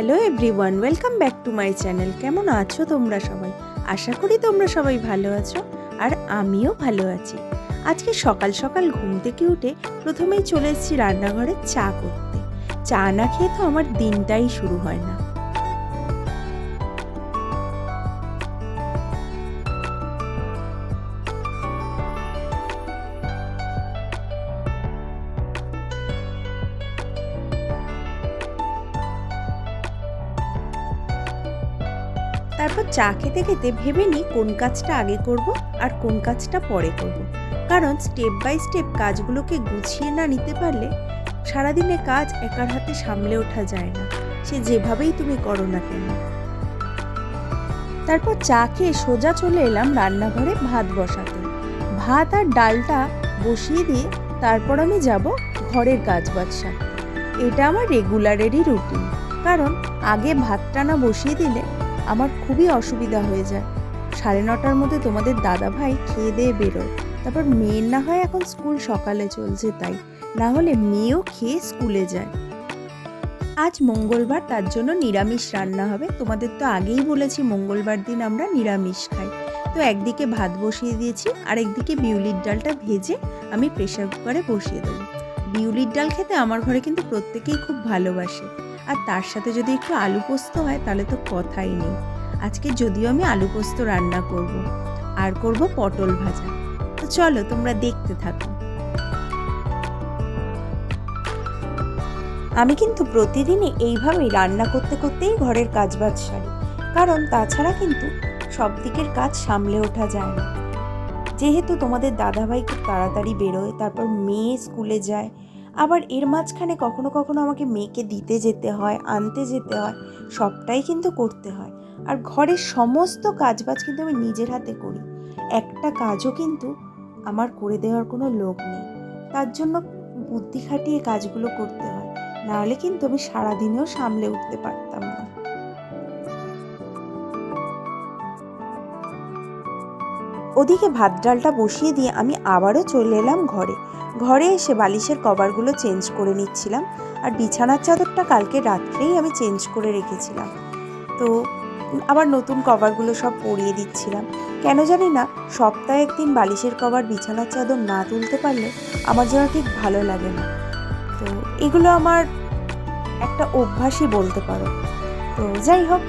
Hello everyone welcome back to my channel কেমন আছো তোমরা সবাই? আশা করি তোমরা সবাই ভালো আছো আর আমিও ভালো আছি। আজকে সকাল সকাল ঘুম থেকে উঠে প্রথমেই চলে এসেছি রান্নাঘরে চা করতে। চা না খেয়ে তো আমার দিনটাই শুরু হয় না। তারপর চা খেতে খেতে ভেবে নিই কোন কাজটা আগে করব আর কোন কাজটা পরে করব। কারণ স্টেপ বাই স্টেপ কাজগুলোকে গুছিয়ে না নিতে পারলে সারাদিনে কাজ একার হাতে সামলে ওঠা যায় না। সে যেভাবেই তুমি করো না কেন। তারপর চা খেয়ে সোজা চলে এলাম রান্নাঘরে ভাত বসাতে। ভাত আর ডালটা বসিয়ে দিয়ে তারপর আমি যাব ঘরের কাজ বাজ এটা আমার রেগুলারেরই রুটিন কারণ আগে ভাতটা না বসিয়ে দিলে আমার খুবই অসুবিধা হয়ে যায়। সাড়ে নটার মধ্যে তোমাদের দাদা ভাই খেয়ে দিয়ে বেরোয়। তারপর মেয়ের না হয় এখন স্কুল সকালে চলছে তাই। না হলে মেয়েও খেয়ে স্কুলে যায়। আজ মঙ্গলবার, তার জন্য নিরামিষ রান্না হবে। তোমাদের তো আগেই বলেছি মঙ্গলবার দিন আমরা নিরামিষ খাই। তো একদিকে ভাত বসিয়ে দিয়েছি আর একদিকে বিউলির ডালটা ভেজে আমি প্রেশার কুকারে বসিয়ে দেবো। বিউলির ডাল খেতে আমার ঘরে কিন্তু প্রত্যেকেই খুব ভালোবাসে। আর তার সাথে যদি একটু আলু পোস্ত হয়, তাহলে তো কথাই নেই। আজকে যদিও আমি আলু পোস্ত রান্না করব। আর করব পটল ভাজা। তো চলো, তোমরা দেখতে থাকো। আমি কিন্তু প্রতিদিনই এইভাবেই রান্না করতে করতেই ঘরের কাজ বাজ সারি। কারণ তাছাড়া কিন্তু সব দিকের কাজ সামলে ওঠা যায় না। যেহেতু তোমাদের দাদাভাই খুব তাড়াতাড়ি বেরোয়, তারপর মেয়ে স্কুলে যায় আবার এর মাঝখানে কখনো কখনো আমাকে মেয়েকে দিতে যেতে হয়, আনতে যেতে হয়, সবটাই কিন্তু করতে হয়। আর ঘরের সমস্ত কাজবাজ কিন্তু আমি নিজের হাতে করি। একটা কাজও কিন্তু আমার করে দেওয়ার কোনো লোক নেই। তার জন্য বুদ্ধি খাটিয়ে কাজগুলো করতে হয়। নাহলে কিন্তু আমি সারাদিনেও সামলে উঠতে পারতাম না। ওদিকে ভাত ডালটা বসিয়ে দিয়ে আমি আবারও চলে এলাম ঘরে। ঘরে এসে বালিশের কভারগুলো চেঞ্জ করে নিচ্ছিলাম আর বিছানার চাদরটা কালকে রাত্রেই আমি চেঞ্জ করে রেখেছিলাম। তো আবার নতুন কভারগুলো সব পরিয়ে দিচ্ছিলাম। কেন জানি না, সপ্তাহে একদিন বালিশের কভার বিছানার চাদর না তুলতে পারলে আমার যেন ঠিক ভালো লাগে না। তো এগুলো আমার একটা অভ্যাসই বলতে পারো। তো যাই হোক,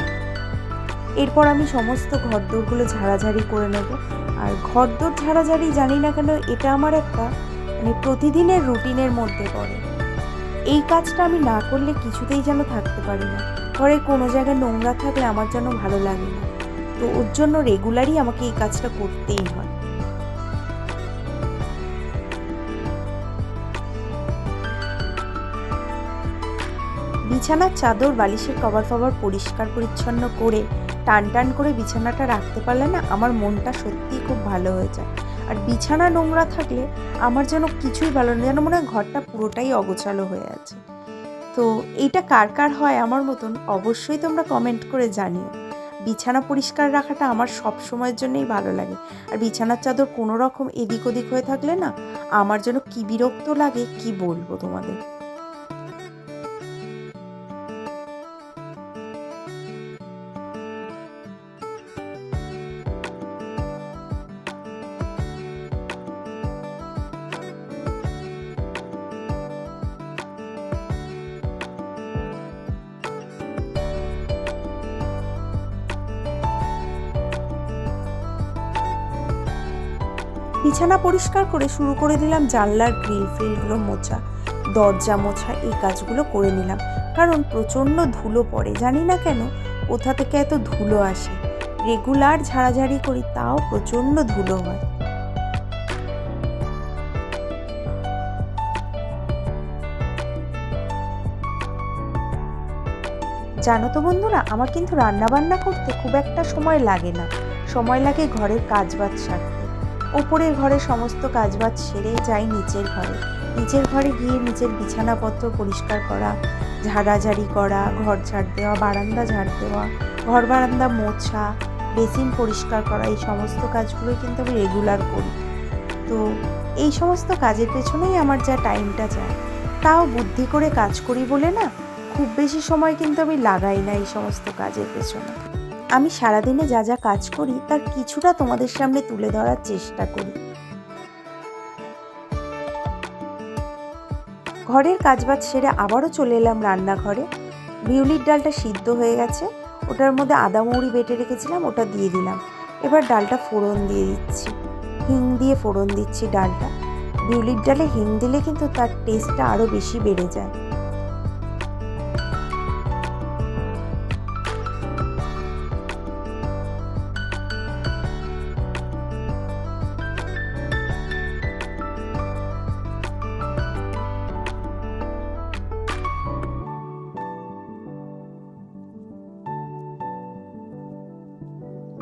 এরপর আমি সমস্ত ঘরদোরগুলো ঝাড়াঝাড়ি করে নেব। আর ঘরদোর ঝাড়াঝাড়ি জানি না কেন এটা আমার একটা মানে প্রতিদিনের রুটিনের মধ্যে পড়ে। এই কাজটা আমি না করলে কিছুতেই যেন থাকতে পারি না। ঘরে কোনো জায়গায় নোংরা থাকলে আমার যেন ভালো লাগে না। তো ওর জন্য রেগুলারই আমাকে এই কাজটা করতেই হয়। বিছানার চাদর বালিশের কভার ফভার পরিষ্কার পরিচ্ছন্ন করে টান টান করে বিছানাটা রাখতে পারলে না আমার মনটা সত্যিই খুব ভালো হয়ে যায়। আর বিছানা নোংরা থাকলে আমার যেন কিছুই ভালো না, যেন মনে হয় ঘরটা পুরোটাই অগোছালো হয়ে আছে। তো এইটা কার কার হয় আমার মতন অবশ্যই তোমরা কমেন্ট করে জানিও। বিছানা পরিষ্কার রাখাটা আমার সব সময়ের জন্যই ভালো লাগে। আর বিছানার চাদর কোনো রকম এদিক ওদিক হয়ে থাকলে না আমার যেন কি বিরক্ত লাগে, কি বলব তোমাদের? বিছানা পরিষ্কার করে শুরু করে দিলাম জানলার গ্রিল ফ্রিলগুলো মোছা। দরজা মোছা, এই কাজগুলো করে নিলাম। কারণ প্রচণ্ড ধুলো পড়ে, জানি না কেন? কোথা থেকে এত ধুলো আসে? রেগুলার ঝাড়াঝাড়ি করি, তাও প্রচণ্ড ধুলো হয়। জানো তো বন্ধুরা, আমার কিন্তু রান্না বান্না করতে খুব একটা সময় লাগে না। সময় লাগে ঘরের কাজ বাজ সারতে। ওপরের ঘরে সমস্ত কাজবাজ সেরে যাই নিচের ঘরে। নিচের ঘরে গিয়ে নিচের বিছানাপত্র পরিষ্কার করা, ঝাড়াঝাড়ি করা, ঘর ঝাড় দেওয়া, বারান্দা ঝাড় দেওয়া, ঘর বারান্দা মোছা, বেসিন পরিষ্কার করা, এই সমস্ত কাজগুলোই কিন্তু আমি রেগুলার করি। তো এই সমস্ত কাজের পেছনেই আমার যা টাইমটা যায়, তাও বুদ্ধি করে কাজ করি বলে না, খুব বেশি সময় কিন্তু আমি লাগাই না এই সমস্ত কাজের পেছনে। আমি সারাদিনে যা যা কাজ করি, তার কিছুটা তোমাদের সামনে তুলে ধরার চেষ্টা করি। ঘরের কাজবাজ সেরে আবারও চলে এলাম রান্নাঘরে। বিউলির ডালটা সিদ্ধ হয়ে গেছে। ওটার মধ্যে আদা মৌরি বেটে রেখেছিলাম, ওটা দিয়ে দিলাম। এবার ডালটা ফোড়ন দিয়ে দিচ্ছি। হিং দিয়ে ফোড়ন দিচ্ছি ডালটা। বিউলির ডালে হিং দিলে কিন্তু তার টেস্টটা আরও বেশি বেড়ে যায়।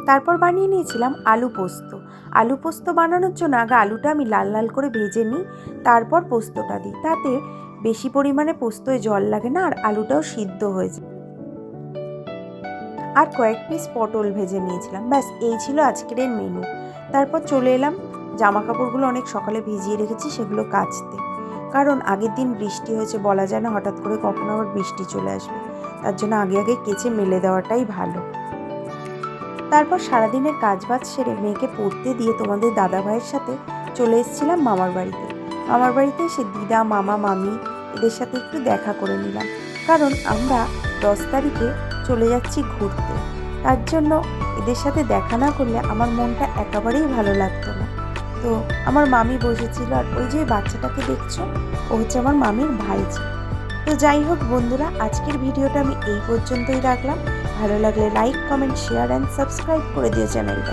তারপর বানিয়ে নিয়েছিলাম আলু পোস্ত। আলু পোস্ত বানানোর জন্য আগে আলুটা আমি লাল লাল করে ভেজে নিই, তারপর পোস্তটা দিই। তাতে বেশি পরিমাণে পোস্তয় জল লাগে না, আর আলুটাও সিদ্ধ হয়ে যায়। আর কয়েক পিস পটল ভেজে নিয়েছিলাম। ব্যাস, এই ছিল আজকের মেনু তারপর চলে এলাম। জামা কাপড়গুলো অনেক সকালে ভিজিয়ে রেখেছি, সেগুলো কাচতে। কারণ আগের দিন বৃষ্টি হয়েছে, বলা যায় না হঠাৎ করে কখনো আবার বৃষ্টি চলে আসবে। তার জন্য আগে আগে কেচে মেলে দেওয়াটাই ভালো। তারপর সারাদিনের কাজবাজ সেরে মেয়েকে পড়তে দিয়ে তোমাদের দাদা ভাইয়ের সাথে চলে এসেছিলাম মামার বাড়িতে। মামার বাড়িতে এসে দিদা, মামা, মামি এদের সাথে একটু দেখা করে নিলাম। কারণ আমরা দশ তারিখে চলে যাচ্ছি ঘুরতে। তার জন্য এদের সাথে দেখা না করলে আমার মনটা একেবারেই ভালো লাগতো না। তো আমার মামি বসেছিল আর ওই যে বাচ্চাটাকে দেখছ, ও হচ্ছে আমার মামির ভাইজি তো যাই হোক বন্ধুরা, আজকের ভিডিওটা আমি এই পর্যন্তই রাখলাম। ভালো লাগলে like comment share and subscribe করে দিও চ্যানেলটা